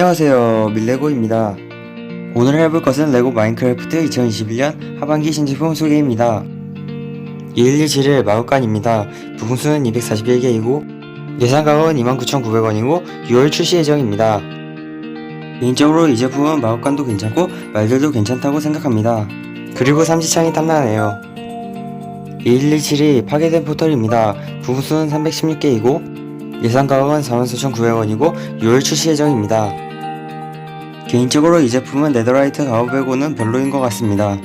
안녕하세요. 밀레고입니다. 오늘 해볼 것은 레고 마인크래프트 2021년 하반기 신제품 소개입니다. 2117의 마법관입니다. 부품수는 241개이고 예상 가격은 29,900원이고 6월 출시 예정입니다. 개인적으로 이 제품은 마법관도 괜찮고 말들도 괜찮다고 생각합니다. 그리고 삼지창이 탐나네요. 2117이 파괴된 포털입니다. 부품수는 316개이고 예상 가격은 44,900원이고 6월 출시 예정입니다. 개인적으로 이 제품은 네더라이트 가오 빼고는 별로인 것 같습니다.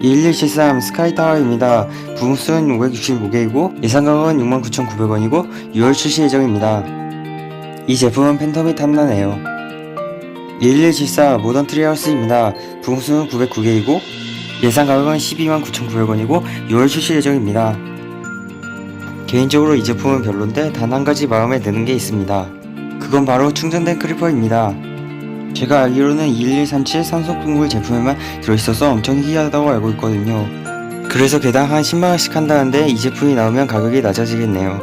21173 스카이타워입니다. 부품수는 565개이고 예상 가격은 69,900원이고 6월 출시 예정입니다. 이 제품은 팬텀이 탐나네요. 21174 모던 트리하우스입니다. 부품수는 909개이고 예상 가격은 129,900원이고 6월 출시 예정입니다. 개인적으로 이 제품은 별론데 단 한 가지 마음에 드는 게 있습니다. 그건 바로 충전된 크리퍼입니다. 제가 알기로는 21137 산소풍물 제품에만 들어있어서 엄청 희귀하다고 알고 있거든요. 그래서 개당 한 10만원씩 한다는데 이 제품이 나오면 가격이 낮아지겠네요.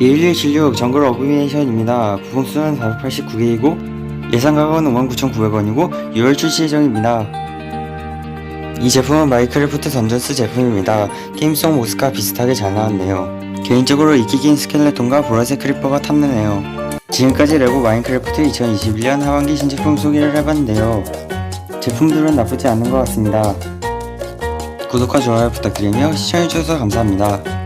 21176 정글 어브미네이션입니다. 부품수는 489개이고 예상 가격은 59,900원이고 6월 출시 예정입니다. 이 제품은 마이크래프트 던전스 제품입니다. 게임성 모스가 비슷하게 잘 나왔네요. 개인적으로 이끼긴 스켈레톤과 보라색 크리퍼가 탐나네요. 지금까지 레고 마인크래프트 2021년 하반기 신제품 소개를 해봤는데요. 제품들은 나쁘지 않은 것 같습니다. 구독과 좋아요 부탁드리며 시청해주셔서 감사합니다.